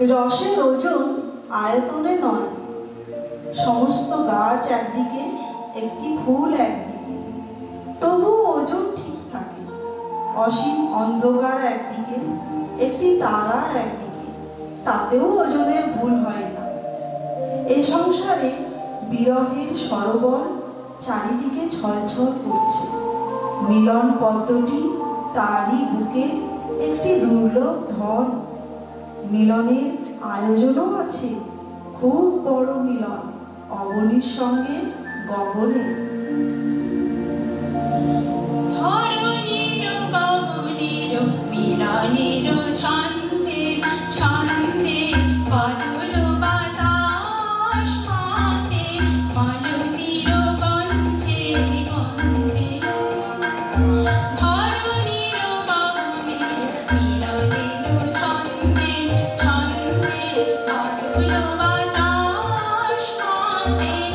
রসের ওজন আয়তনে নয়। সমস্ত গাছ একদিকে, একটি ফুল একদিকে। তবু ওজন ঠিক থাকে। অসীম অন্ধকার একদিকে, একটি তারা একদিকে। তাতেও ওজনের ভুল হয় না। এই সংসারে বিরহের সরোবর চারিদিকে ছলছল করছে। মিলন পদ্মটি তারই বুকে একটি দুর্লভ ধন মিলনের আয়োজনও আছে। খুব বড় মিলন অবনীর সঙ্গে গগনের ধরণীর গগনের মিলনের me.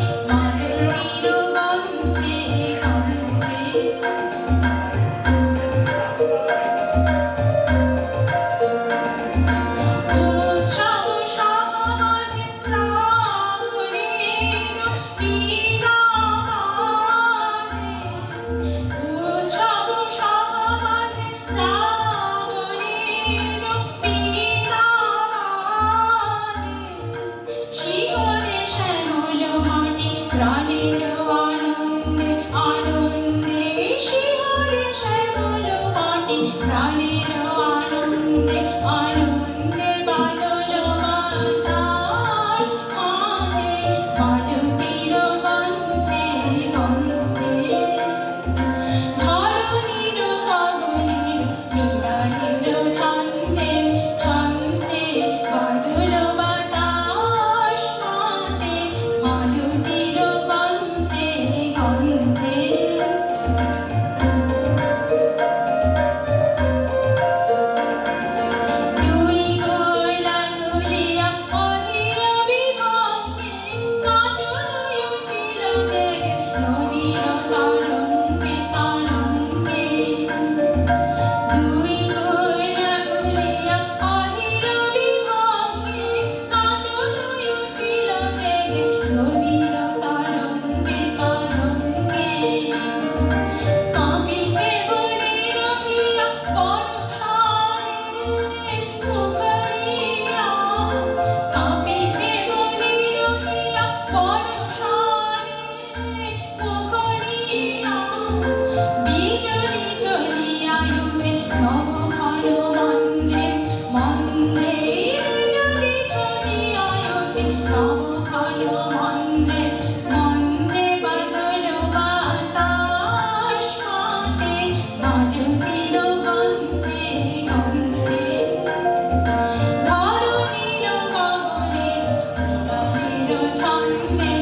Rani. Lord.